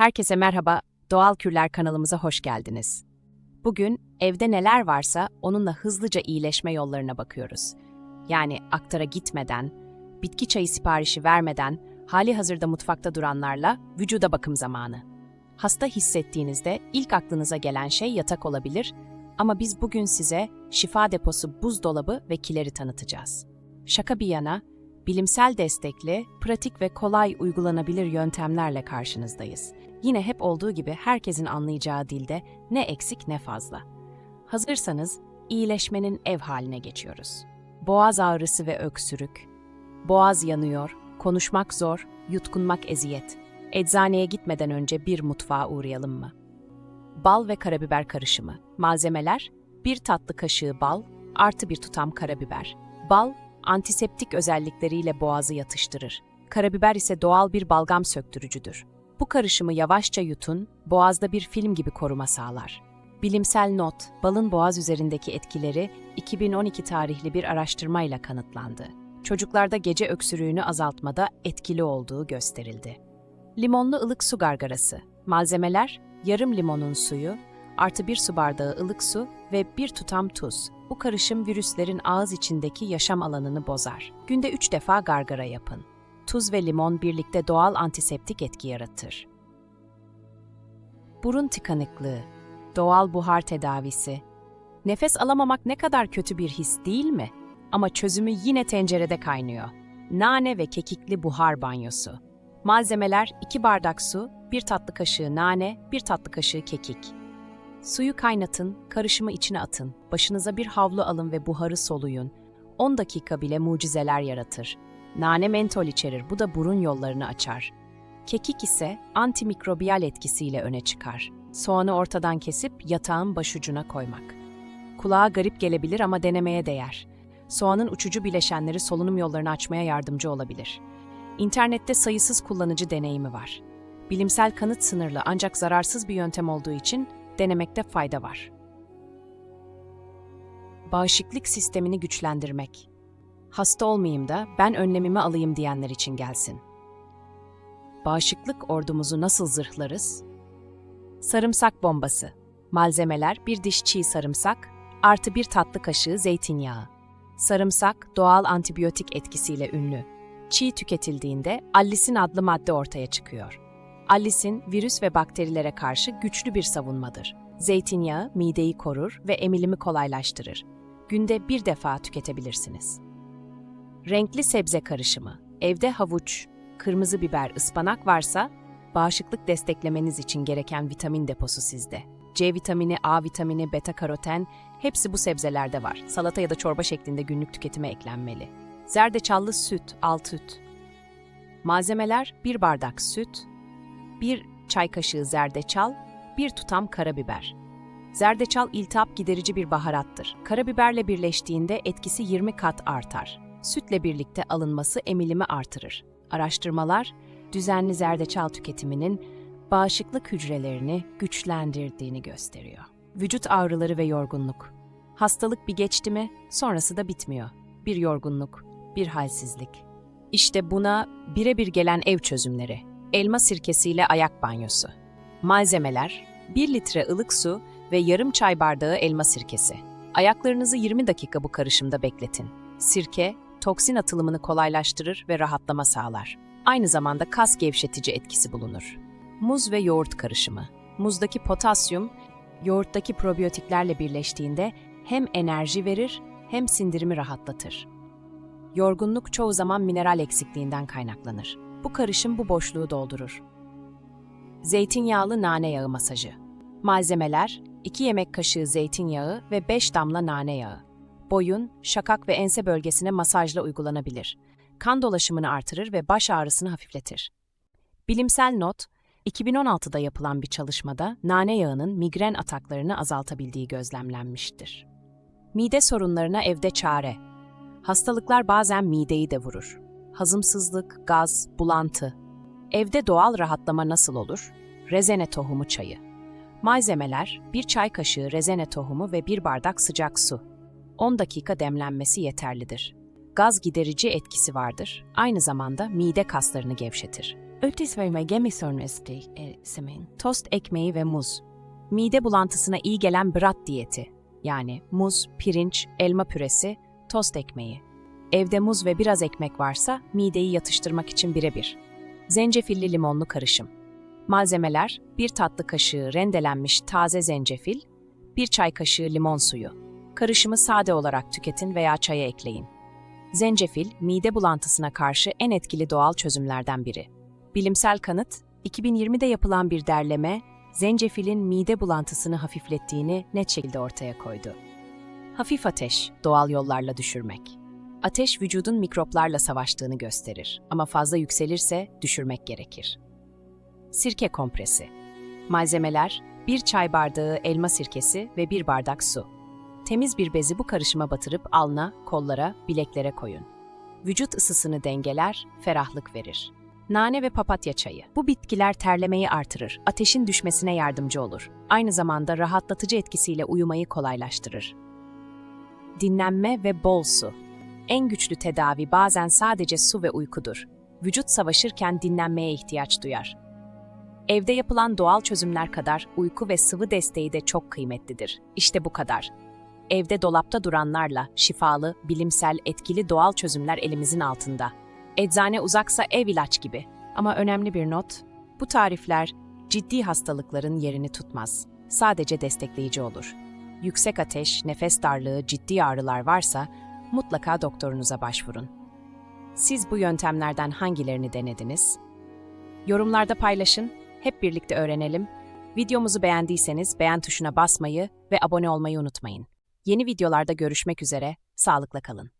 Herkese merhaba, Doğal Kürler kanalımıza hoş geldiniz. Bugün evde neler varsa onunla hızlıca iyileşme yollarına bakıyoruz. Yani aktara gitmeden, bitki çayı siparişi vermeden, hali hazırda mutfakta duranlarla vücuda bakım zamanı. Hasta hissettiğinizde ilk aklınıza gelen şey yatak olabilir ama biz bugün size şifa deposu buzdolabı ve kileri tanıtacağız. Şaka bir yana, bilimsel destekli, pratik ve kolay uygulanabilir yöntemlerle karşınızdayız. Yine hep olduğu gibi herkesin anlayacağı dilde ne eksik ne fazla. Hazırsanız iyileşmenin ev haline geçiyoruz. Boğaz ağrısı ve öksürük. Boğaz yanıyor, konuşmak zor, yutkunmak eziyet. Eczaneye gitmeden önce bir mutfağa uğrayalım mı? Bal ve karabiber karışımı. Malzemeler: 1 tatlı kaşığı bal artı bir tutam karabiber. Bal, antiseptik özellikleriyle boğazı yatıştırır. Karabiber ise doğal bir balgam söktürücüdür. Bu karışımı yavaşça yutun, boğazda bir film gibi koruma sağlar. Bilimsel not, balın boğaz üzerindeki etkileri 2012 tarihli bir araştırmayla kanıtlandı. Çocuklarda gece öksürüğünü azaltmada etkili olduğu gösterildi. Limonlu ılık su gargarası. Malzemeler, yarım limonun suyu, artı bir su bardağı ılık su ve bir tutam tuz. Bu karışım virüslerin ağız içindeki yaşam alanını bozar. Günde 3 defa gargara yapın. Tuz ve limon birlikte doğal antiseptik etki yaratır. Burun tıkanıklığı, doğal buhar tedavisi. Nefes alamamak ne kadar kötü bir his değil mi? Ama çözümü yine tencerede kaynıyor. Nane ve kekikli buhar banyosu. Malzemeler 2 bardak su, 1 tatlı kaşığı nane, 1 tatlı kaşığı kekik. Suyu kaynatın, karışımı içine atın. Başınıza bir havlu alın ve buharı soluyun. 10 dakika bile mucizeler yaratır. Nane mentol içerir, bu da burun yollarını açar. Kekik ise antimikrobiyal etkisiyle öne çıkar. Soğanı ortadan kesip yatağın başucuna koymak. Kulağa garip gelebilir ama denemeye değer. Soğanın uçucu bileşenleri solunum yollarını açmaya yardımcı olabilir. İnternette sayısız kullanıcı deneyimi var. Bilimsel kanıt sınırlı ancak zararsız bir yöntem olduğu için denemekte fayda var. Bağışıklık sistemini güçlendirmek. Hasta olmayayım da ben önlemimi alayım diyenler için gelsin. Bağışıklık ordumuzu nasıl zırhlarız? Sarımsak bombası. Malzemeler bir diş çiğ sarımsak artı bir tatlı kaşığı zeytinyağı. Sarımsak doğal antibiyotik etkisiyle ünlü. Çiğ tüketildiğinde allisin adlı madde ortaya çıkıyor. Allisin virüs ve bakterilere karşı güçlü bir savunmadır. Zeytinyağı mideyi korur ve emilimi kolaylaştırır. Günde bir defa tüketebilirsiniz. Renkli sebze karışımı. Evde havuç, kırmızı biber, ıspanak varsa bağışıklık desteklemeniz için gereken vitamin deposu sizde. C vitamini, A vitamini, beta karoten hepsi bu sebzelerde var. Salata ya da çorba şeklinde günlük tüketime eklenmeli. Zerdeçallı süt, alt süt. Malzemeler 1 bardak süt, 1 çay kaşığı zerdeçal, 1 tutam karabiber. Zerdeçal iltihap giderici bir baharattır. Karabiberle birleştiğinde etkisi 20 kat artar. Sütle birlikte alınması emilimi artırır. Araştırmalar, düzenli zerdeçal tüketiminin bağışıklık hücrelerini güçlendirdiğini gösteriyor. Vücut ağrıları ve yorgunluk. Hastalık bir geçti mi, sonrası da bitmiyor. Bir yorgunluk, bir halsizlik. İşte buna birebir gelen ev çözümleri. Elma sirkesiyle ayak banyosu. Malzemeler: 1 litre ılık su ve yarım çay bardağı elma sirkesi. Ayaklarınızı 20 dakika bu karışımda bekletin. Sirke, toksin atılımını kolaylaştırır ve rahatlama sağlar. Aynı zamanda kas gevşetici etkisi bulunur. Muz ve yoğurt karışımı. Muzdaki potasyum, yoğurttaki probiyotiklerle birleştiğinde hem enerji verir hem sindirimi rahatlatır. Yorgunluk çoğu zaman mineral eksikliğinden kaynaklanır. Bu karışım bu boşluğu doldurur. Zeytinyağlı nane yağı masajı. Malzemeler 2 yemek kaşığı zeytinyağı ve 5 damla nane yağı. Boyun, şakak ve ense bölgesine masajla uygulanabilir. Kan dolaşımını artırır ve baş ağrısını hafifletir. Bilimsel not, 2016'da yapılan bir çalışmada nane yağının migren ataklarını azaltabildiği gözlemlenmiştir. Mide sorunlarına evde çare. Hastalıklar bazen mideyi de vurur. Hazımsızlık, gaz, bulantı. Evde doğal rahatlama nasıl olur? Rezene tohumu çayı. Malzemeler 1 çay kaşığı rezene tohumu ve 1 bardak sıcak su. 10 dakika demlenmesi yeterlidir. Gaz giderici etkisi vardır. Aynı zamanda mide kaslarını gevşetir. Ötis ve gemi sonrası e, semin. Tost ekmeği ve muz. Mide bulantısına iyi gelen brat diyeti. Yani muz, pirinç, elma püresi, tost ekmeği. Evde muz ve biraz ekmek varsa mideyi yatıştırmak için birebir. Zencefilli limonlu karışım. Malzemeler 1 tatlı kaşığı rendelenmiş taze zencefil, 1 çay kaşığı limon suyu. Karışımı sade olarak tüketin veya çaya ekleyin. Zencefil, mide bulantısına karşı en etkili doğal çözümlerden biri. Bilimsel kanıt, 2020'de yapılan bir derleme, zencefilin mide bulantısını hafiflettiğini net şekilde ortaya koydu. Hafif ateş, doğal yollarla düşürmek. Ateş vücudun mikroplarla savaştığını gösterir ama fazla yükselirse düşürmek gerekir. Sirke kompresi. Malzemeler 1 çay bardağı elma sirkesi ve 1 bardak su. Temiz bir bezi bu karışıma batırıp alna, kollara, bileklere koyun. Vücut ısısını dengeler, ferahlık verir. Nane ve papatya çayı. Bu bitkiler terlemeyi artırır, ateşin düşmesine yardımcı olur. Aynı zamanda rahatlatıcı etkisiyle uyumayı kolaylaştırır. Dinlenme ve bol su. En güçlü tedavi bazen sadece su ve uykudur. Vücut savaşırken dinlenmeye ihtiyaç duyar. Evde yapılan doğal çözümler kadar uyku ve sıvı desteği de çok kıymetlidir. İşte bu kadar. Evde dolapta duranlarla şifalı, bilimsel, etkili doğal çözümler elimizin altında. Eczane uzaksa ev ilaç gibi. Ama önemli bir not, bu tarifler ciddi hastalıkların yerini tutmaz. Sadece destekleyici olur. Yüksek ateş, nefes darlığı, ciddi ağrılar varsa mutlaka doktorunuza başvurun. Siz bu yöntemlerden hangilerini denediniz? Yorumlarda paylaşın, hep birlikte öğrenelim. Videomuzu beğendiyseniz beğen tuşuna basmayı ve abone olmayı unutmayın. Yeni videolarda görüşmek üzere, sağlıkla kalın.